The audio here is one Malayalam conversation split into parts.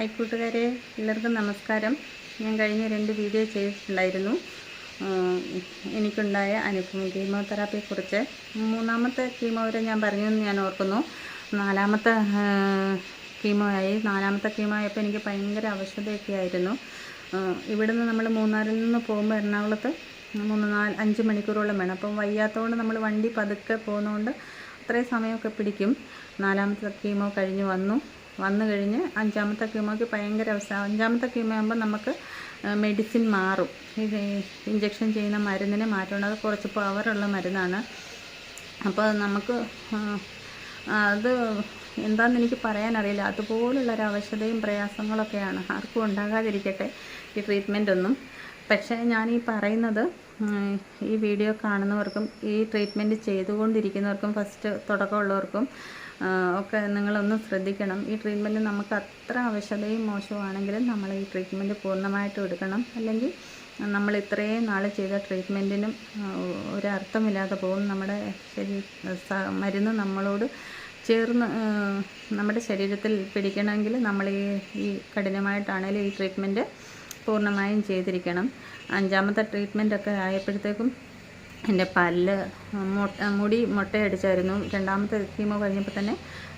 ഹായ് കൂട്ടുകാരെ എല്ലാവർക്കും നമസ്കാരം. ഞാൻ കഴിഞ്ഞ രണ്ട് വീഡിയോ ചെയ്തിട്ടുണ്ടായിരുന്നു. എനിക്കുണ്ടായ അനുഭവം കീമോതെറാപ്പിയെക്കുറിച്ച്. മൂന്നാമത്തെ കീമോ വരെ ഞാൻ പറഞ്ഞു എന്ന് ഞാൻ ഓർക്കുന്നു. നാലാമത്തെ കീമോ ആയി നാലാമത്തെ കീമോ ആയപ്പോൾ എനിക്ക് ഭയങ്കര അവശതയൊക്കെ ആയിരുന്നു. ഇവിടുന്ന് നമ്മൾ മൂന്നാറിൽ നിന്ന് പോകുമ്പോൾ എറണാകുളത്ത് മൂന്ന് നാല് അഞ്ച് മണിക്കൂറോളം വേണം. അപ്പം വയ്യാത്തതുകൊണ്ട് നമ്മൾ വണ്ടി പതുക്കെ പോകുന്നതുകൊണ്ട് അത്രയും സമയമൊക്കെ പിടിക്കും. നാലാമത്തെ കീമോ കഴിഞ്ഞ് വന്നു. വന്നു കഴിഞ്ഞ് അഞ്ചാമത്തെ കീമോയ്ക്ക് ഭയങ്കര അവസ്ഥ. അഞ്ചാമത്തെ കീമോ ആകുമ്പോൾ നമുക്ക് മെഡിസിൻ മാറും. ഇത് ഇഞ്ചക്ഷൻ ചെയ്യുന്ന മരുന്നിനെ മാറ്റമുണ്ട്. കുറച്ച് പവറുള്ള മരുന്നാണ്. അപ്പോൾ നമുക്ക് അത് എന്താണെന്ന് എനിക്ക് പറയാനറിയില്ല. അതുപോലുള്ള ഒരു അവശതയും പ്രയാസങ്ങളൊക്കെയാണ്. ആർക്കും ഉണ്ടാകാതിരിക്കട്ടെ ഈ ട്രീറ്റ്മെന്റ് ഒന്നും. പക്ഷേ ഞാൻ ഈ പറയുന്നത് ഈ വീഡിയോ കാണുന്നവർക്കും ഈ ട്രീറ്റ്മെന്റ് ചെയ്തുകൊണ്ടിരിക്കുന്നവർക്കും ഫസ്റ്റ് തുടക്കമുള്ളവർക്കും ഒക്കെ നിങ്ങളൊന്ന് ശ്രദ്ധിക്കണം. ഈ ട്രീറ്റ്മെന്റ് നമുക്ക് അത്ര അവശതയും മോശമാണെങ്കിലും നമ്മൾ ഈ ട്രീറ്റ്മെന്റ് പൂർണമായിട്ട് എടുക്കണം. അല്ലെങ്കിൽ നമ്മൾ ഇത്രയും നാൾ ചെയ്ത ട്രീറ്റ്മെന്റിനും ഒരർത്ഥമില്ലാതെ പോകും. നമ്മുടെ ശരീ മരുന്ന് നമ്മളോട് ചേർന്ന് നമ്മുടെ ശരീരത്തിൽ പിടിക്കണമെങ്കിൽ നമ്മൾ ഈ ഈ കഠിനമായിട്ടാണെങ്കിലും ഈ ട്രീറ്റ്മെന്റ് പൂർണമായും ചെയ്തിരിക്കണം. അഞ്ചാമത്തെ ട്രീറ്റ്മെന്റൊക്കെ ആയപ്പോഴത്തേക്കും എന്റെ പല്ല് മുടി മുട്ടയടിച്ചായിരുന്നു. രണ്ടാമത്തെ കീമോ കഴിഞ്ഞപ്പോൾ തന്നെ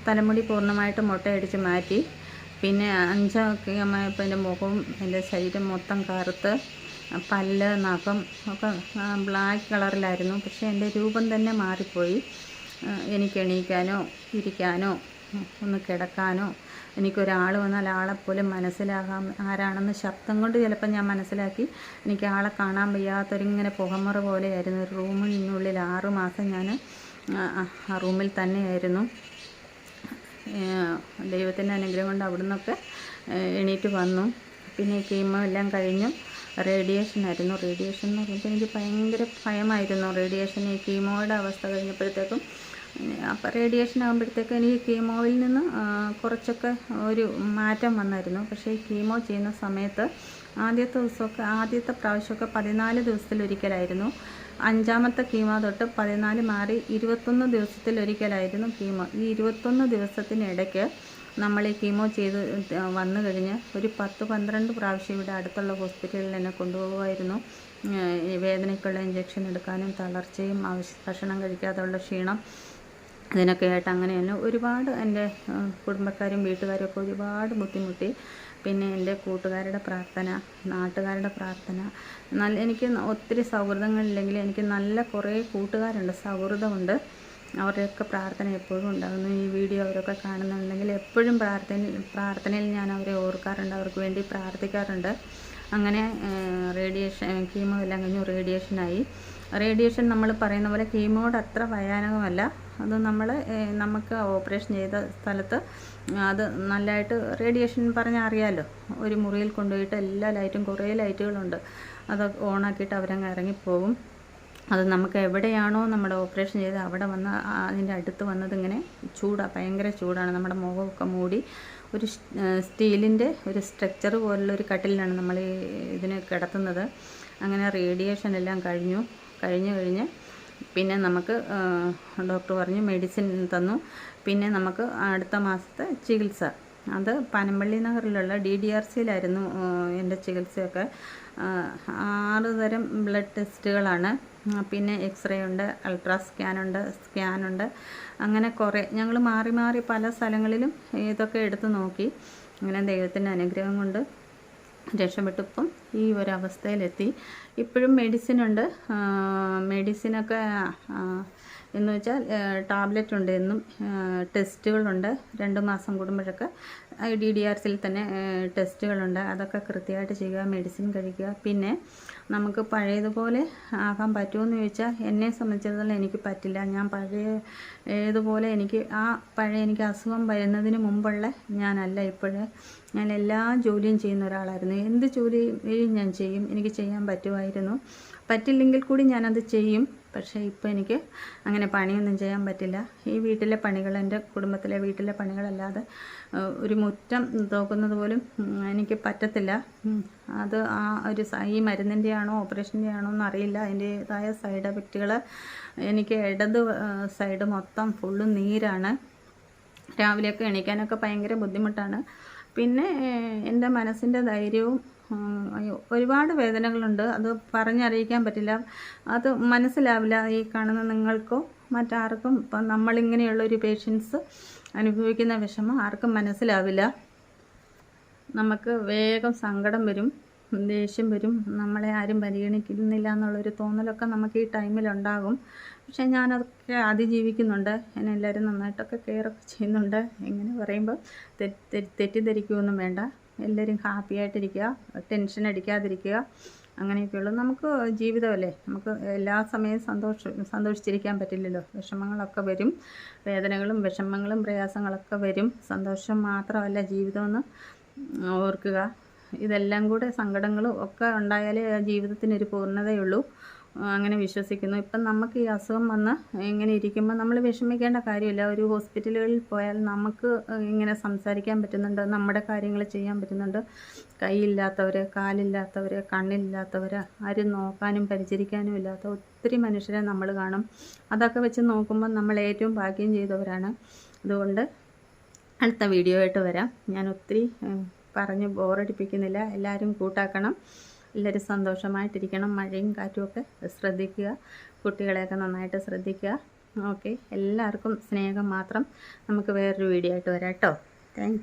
തലമുടി പൂർണമായിട്ട് മുട്ടയടിച്ച് മാറ്റി. പിന്നെ അഞ്ചാം കീമായപ്പോൾ എന്റെ മുഖവും എന്റെ ശരീരം മൊത്തം കറുത്ത്. പല്ല് നഖം ഒക്കെ ബ്ലാക്ക് കളറിലായിരുന്നു പക്ഷേ എന്റെ രൂപം തന്നെ മാറിപ്പോയി. എനിക്ക് എണീക്കാനോ ഇരിക്കാനോ ഒന്ന് കിടക്കാനോ എനിക്കൊരാൾ വന്നാൽ ആളെപ്പോലും മനസ്സിലാകാം. ആരാണെന്ന് ശബ്ദം കൊണ്ട് ചിലപ്പോൾ ഞാൻ മനസ്സിലാക്കി എനിക്ക് ആളെ കാണാൻ വയ്യാത്തൊരിങ്ങനെ പുകമറ പോലെയായിരുന്നു. ഒരു റൂമിനുള്ളിൽ ആറു മാസം ഞാൻ ആ റൂമിൽ തന്നെയായിരുന്നു. ദൈവത്തിന്റെ അനുഗ്രഹം കൊണ്ട് അവിടെ നിന്നൊക്കെ എണീറ്റ് വന്നു. പിന്നെ കീമോ എല്ലാം കഴിഞ്ഞു. റേഡിയേഷൻ ആയിരുന്നു. റേഡിയേഷൻ എന്ന് പറയുമ്പോൾ എനിക്ക് ഭയങ്കര ഭയമായിരുന്നു. റേഡിയേഷൻ ഈ കീമോയുടെ അവസ്ഥ കഴിഞ്ഞപ്പോഴത്തേക്കും അപ്പോൾ റേഡിയേഷൻ ആകുമ്പോഴത്തേക്ക് എനിക്ക് കീമോയിൽ നിന്ന് കുറച്ചൊക്കെ ഒരു മാറ്റം വന്നായിരുന്നു. പക്ഷേ ഈ കീമോ ചെയ്യുന്ന സമയത്ത് ആദ്യത്തെ ദിവസമൊക്കെ ആദ്യത്തെ പ്രാവശ്യമൊക്കെ പതിനാല് ദിവസത്തിലൊരിക്കലായിരുന്നു. അഞ്ചാമത്തെ കീമോ തൊട്ട് പതിനാല് മാറി ഇരുപത്തൊന്ന് ദിവസത്തിലൊരിക്കലായിരുന്നു കീമോ. ഈ ഇരുപത്തൊന്ന് ദിവസത്തിനിടയ്ക്ക് നമ്മൾ ഈ കീമോ ചെയ്ത് വന്നു കഴിഞ്ഞ് ഒരു പത്ത് പന്ത്രണ്ട് പ്രാവശ്യം ഇവിടെ അടുത്തുള്ള ഹോസ്പിറ്റലിൽ എന്നെ കൊണ്ടുപോകുമായിരുന്നു. വേദനയ്ക്കുള്ള ഇഞ്ചക്ഷൻ എടുക്കാനും തളർച്ചയും ഭക്ഷണം കഴിക്കാതെയുള്ള ക്ഷീണം ഇതിനൊക്കെ ആയിട്ട് അങ്ങനെ തന്നെ ഒരുപാട് എന്റെ കുടുംബക്കാരും വീട്ടുകാരും ഒക്കെ ഒരുപാട് ബുദ്ധിമുട്ടി. പിന്നെ എന്റെ കൂട്ടുകാരുടെ പ്രാർത്ഥന നാട്ടുകാരുടെ പ്രാർത്ഥന നല്ല എനിക്ക് ഒത്തിരി സൗഹൃദങ്ങളില്ലെങ്കിൽ എനിക്ക് നല്ല കുറേ കൂട്ടുകാരുണ്ട് സൗഹൃദമുണ്ട്. അവരുടെയൊക്കെ പ്രാർത്ഥന എപ്പോഴും ഉണ്ടാകുന്നു. ഈ വീഡിയോ അവരൊക്കെ കാണുന്നുണ്ടെങ്കിൽ എപ്പോഴും പ്രാർത്ഥന പ്രാർത്ഥനയിൽ ഞാൻ അവരെ ഓർക്കാറുണ്ട് അവർക്ക് വേണ്ടി പ്രാർത്ഥിക്കാറുണ്ട്. അങ്ങനെ റേഡിയേഷൻ കീമോ എല്ലാം കഴിഞ്ഞു റേഡിയേഷനായി. റേഡിയേഷൻ നമ്മൾ പറയുന്ന പോലെ കീമോയുടെ അത്ര ഭയാനകമല്ല. അത് നമ്മൾ നമുക്ക് ഓപ്പറേഷൻ ചെയ്ത സ്ഥലത്ത് അത് നല്ലതായിട്ട് റേഡിയേഷൻ പറഞ്ഞാൽ അറിയാമല്ലോ ഒരു മുറിയിൽ കൊണ്ടുപോയിട്ട് എല്ലാ ലൈറ്റും കുറേ ലൈറ്റുകളുണ്ട് അത് ഓണാക്കിയിട്ട് അവരങ്ങ് ഇറങ്ങിപ്പോവും. അത് നമുക്ക് എവിടെയാണോ നമ്മുടെ ഓപ്പറേഷൻ ചെയ്ത് അവിടെ വന്ന് അതിന്റെ അടുത്ത് വന്നത് ഇങ്ങനെ ചൂടാണ് ഭയങ്കര ചൂടാണ്. നമ്മുടെ മുഖമൊക്കെ മൂടി ഒരു സ്റ്റീലിന്റെ ഒരു സ്ട്രക്ചർ പോലുള്ള ഒരു കട്ടിലാണ് നമ്മൾ ഇതിന് കിടത്തുന്നത്. അങ്ങനെ റേഡിയേഷൻ എല്ലാം കഴിഞ്ഞു. കഴിഞ്ഞു കഴിഞ്ഞ് പിന്നെ നമുക്ക് ഡോക്ടർ പറഞ്ഞു മെഡിസിൻ തന്നു. പിന്നെ നമുക്ക് അടുത്ത മാസത്തെ ചികിത്സ. അത് പനമ്പള്ളി നഗറിലുള്ള ഡി ഡി ആർ സിയിലായിരുന്നു എന്റെ ചികിത്സയൊക്കെ. ആറ് തരം ബ്ലഡ് ടെസ്റ്റുകളാണ്. പിന്നെ എക്സ്റേ ഉണ്ട് അൾട്രാ സ്കാനുണ്ട് സ്കാനുണ്ട് അങ്ങനെ കുറേ ഞങ്ങൾ മാറി മാറി പല സ്ഥലങ്ങളിലും ഇതൊക്കെ എടുത്ത് നോക്കി. അങ്ങനെ ദൈവത്തിന്റെ അനുഗ്രഹം കൊണ്ട് രക്ഷപ്പെട്ടിപ്പം ഈ ഒരവസ്ഥയിലെത്തി. ഇപ്പോഴും മെഡിസിനുണ്ട് മെഡിസിനൊക്കെ എന്ന് വെച്ചാൽ ടാബ്ലറ്റ് ഉണ്ട് എന്നും ടെസ്റ്റുകളുണ്ട്. രണ്ട് മാസം കൂടുമ്പോഴൊക്കെ ഡി ഡി ആർ സിയിൽ തന്നെ ടെസ്റ്റുകളുണ്ട്. അതൊക്കെ കൃത്യമായിട്ട് ചെയ്യുക മെഡിസിൻ കഴിക്കുക. പിന്നെ നമുക്ക് പഴയതുപോലെ ആകാൻ പറ്റുമെന്ന് ചോദിച്ചാൽ എന്നെ സംബന്ധിച്ചിടത്തോളം എനിക്ക് പറ്റില്ല. ഞാൻ പഴയ ഏതുപോലെ എനിക്ക് ആ പഴയ എനിക്ക് അസുഖം വരുന്നതിന് മുമ്പുള്ള ഞാനല്ല ഇപ്പോഴേ. ഞാൻ എല്ലാ ജോലിയും ചെയ്യുന്ന ഒരാളായിരുന്നു. എന്ത് ജോലിയും ഞാൻ ചെയ്യും? എനിക്ക് ചെയ്യാൻ പറ്റുമായിരുന്നു. പറ്റില്ലെങ്കിൽ കൂടി ഞാനത് ചെയ്യും. പക്ഷേ ഇപ്പോൾ എനിക്ക് അങ്ങനെ പണിയൊന്നും ചെയ്യാൻ പറ്റില്ല. ഈ വീട്ടിലെ പണികൾ എന്റെ കുടുംബത്തിലെ വീട്ടിലെ പണികളല്ലാതെ ഒരു മുറ്റം തോക്കുന്നത് പോലും എനിക്ക് പറ്റത്തില്ല. അത് ആ ഒരു ഈ മരുന്നിന്റെ ആണോ ഓപ്പറേഷന്റെ ആണോ എന്നറിയില്ല. അതിന്റേതായ സൈഡ് എഫക്റ്റുകൾ എനിക്ക് ഇടത് സൈഡ് മൊത്തം ഫുള്ള് നീരാണ്. രാവിലെയൊക്കെ എണീക്കാനൊക്കെ ഭയങ്കര ബുദ്ധിമുട്ടാണ്. പിന്നെ എന്റെ മനസ്സിന്റെ ധൈര്യവും ഒരുപാട് വേദനകളുണ്ട്. അത് പറഞ്ഞറിയിക്കാൻ പറ്റില്ല. അത് മനസ്സിലാവില്ല ഈ കാണുന്ന നിങ്ങൾക്കോ മറ്റാർക്കും. ഇപ്പം നമ്മളിങ്ങനെയുള്ള ഒരു പേഷ്യൻസ് അനുഭവിക്കുന്ന വിഷമം ആർക്കും മനസ്സിലാവില്ല. നമുക്ക് വേഗം സങ്കടം വരും ദേഷ്യം വരും. നമ്മളെ ആരും പരിഗണിക്കുന്നില്ല എന്നുള്ളൊരു തോന്നലൊക്കെ നമുക്ക് ഈ ടൈമിലുണ്ടാകും. പക്ഷേ ഞാനതൊക്കെ അതിജീവിക്കുന്നുണ്ട്. എന്നെ എല്ലാവരും നന്നായിട്ടൊക്കെ കെയറൊക്കെ ചെയ്യുന്നുണ്ട്. എങ്ങനെ പറയുമ്പോൾ തെറ്റ് തെറ്റിദ്ധരിക്കുകയൊന്നും വേണ്ട. എല്ലാവരും ഹാപ്പി ആയിട്ടിരിക്കുക ടെൻഷൻ അടിക്കാതിരിക്കുക അങ്ങനെയൊക്കെയുള്ളൂ. നമുക്ക് ജീവിതമല്ലേ? നമുക്ക് എല്ലാ സമയവും സന്തോഷം സന്തോഷിച്ചിരിക്കാൻ പറ്റില്ലല്ലോ. വിഷമങ്ങളൊക്കെ വരും വേദനകളും വിഷമങ്ങളും പ്രയാസങ്ങളൊക്കെ വരും. സന്തോഷം മാത്രമല്ല ജീവിതമെന്ന് ഓർക്കുക. ഇതെല്ലാം കൂടെ സങ്കടങ്ങളും ഒക്കെ ഉണ്ടായാലേ ജീവിതത്തിനൊരു പൂർണതയുള്ളൂ. അങ്ങനെ വിശ്വസിക്കുന്നു. ഇപ്പം നമുക്ക് ഈ അസുഖം വന്ന് ഇങ്ങനെ ഇരിക്കുമ്പോൾ നമ്മൾ വിഷമിക്കേണ്ട കാര്യമില്ല. ഒരു ഹോസ്പിറ്റലുകളിൽ പോയാൽ നമുക്ക് ഇങ്ങനെ സംസാരിക്കാൻ പറ്റുന്നുണ്ട്. നമ്മുടെ കാര്യങ്ങൾ ചെയ്യാൻ പറ്റുന്നുണ്ട്. കൈയില്ലാത്തവർ കാലില്ലാത്തവർ കണ്ണില്ലാത്തവർ ആരും നോക്കാനും പരിചരിക്കാനും ഇല്ലാത്ത ഒത്തിരി മനുഷ്യരെ നമ്മൾ കാണും. അതൊക്കെ വെച്ച് നോക്കുമ്പോൾ നമ്മൾ ഏറ്റവും ഭാഗ്യം ചെയ്തവരാണ്. അതുകൊണ്ട് അടുത്ത വീഡിയോ ആയിട്ട് വരാം. ഞാൻ ഒത്തിരി പറഞ്ഞ് ബോറടിപ്പിക്കുന്നില്ല എല്ലാവരും കൂട്ടാക്കണം. എല്ലാവരും സന്തോഷമായിട്ടിരിക്കണം. മഴയും കാറ്റും ഒക്കെ ശ്രദ്ധിക്കുക. കുട്ടികളെയൊക്കെ നന്നായിട്ട് ശ്രദ്ധിക്കുക. ഓക്കെ. എല്ലാവർക്കും സ്നേഹം മാത്രം നമുക്ക് വേറൊരു വീഡിയോ ആയിട്ട് വരാം കേട്ടോ. താങ്ക്